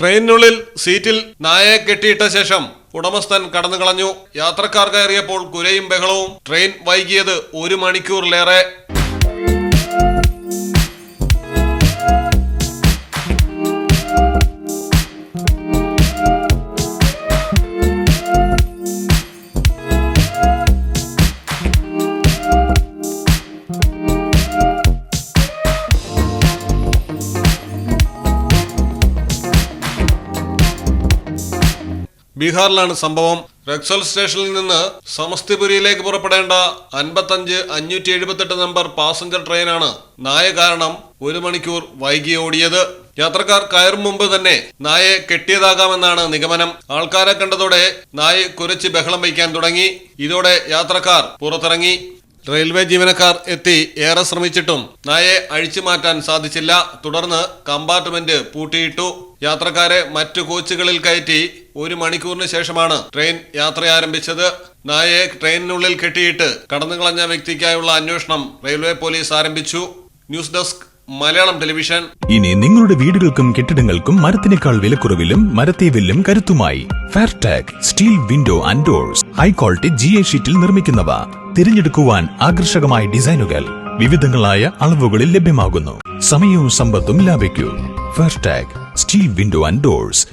ട്രെയിനിനുള്ളിൽ സീറ്റിൽ നായയെ കെട്ടിയിട്ട ശേഷം ഉടമസ്ഥൻ കടന്നു കളഞ്ഞു. യാത്രക്കാർ കയറിയപ്പോൾ കുരയും ബഹളവും. ട്രെയിൻ വൈകിയത് ഒരു മണിക്കൂറിലേറെ. ബീഹാറിലാണ് സംഭവം. റക്സൽ സ്റ്റേഷനിൽ നിന്ന് സമസ്തിപുരിയിലേക്ക് പുറപ്പെടേണ്ട അൻപത്തഞ്ച് അഞ്ഞൂറ്റി എഴുപത്തെട്ട് നമ്പർ പാസഞ്ചർ ട്രെയിനാണ് നായ കാരണം ഒരു മണിക്കൂർ വൈകി ഓടിയത്. യാത്രക്കാർ കയറും മുമ്പ് തന്നെ നായെ കെട്ടിയതാകാമെന്നാണ് നിഗമനം. ആൾക്കാരെ കണ്ടതോടെ നായ കുരച്ച് ബഹളം വയ്ക്കാൻ തുടങ്ങി. ഇതോടെ യാത്രക്കാർ പുറത്തിറങ്ങി. റെയിൽവേ ജീവനക്കാർ എത്തി ഏറെ ശ്രമിച്ചിട്ടും നായെ അഴിച്ചു മാറ്റാൻ സാധിച്ചില്ല. തുടർന്ന് കമ്പാർട്ട്മെന്റ് പൂട്ടിയിട്ടു. യാത്രക്കാരെ മറ്റു കോച്ചുകളിൽ കയറ്റി ഒരു മണിക്കൂറിന് ശേഷമാണ് ട്രെയിൻ യാത്ര ആരംഭിച്ചത്. നായയെ ട്രെയിനിനുള്ളിൽ കെട്ടിയിട്ട് കടന്നു കളഞ്ഞ വ്യക്തിക്കായുള്ള അന്വേഷണം റെയിൽവേ പോലീസ് ആരംഭിച്ചു. News desk Malayalam television. ഇനി നിങ്ങളുടെ വീടുകൾക്കും കെട്ടിടങ്ങൾക്കും മരത്തിനേക്കാൾ വിലക്കുറവിലും മരത്തേവില്ലും കരുത്തുമായി. Fairtag steel window and doors high quality G A ഷീറ്റിൽ നിർമ്മിക്കുന്നവ. തിരഞ്ഞെടുക്കുവാൻ ആകർഷകമായ ഡിസൈനുകൾ. വിവിധങ്ങളായ അളവുകളിൽ ലഭ്യമാകുന്നു. സമയവും സമ്പത്തും ലാഭിക്കൂ. Fairtag steel window and doors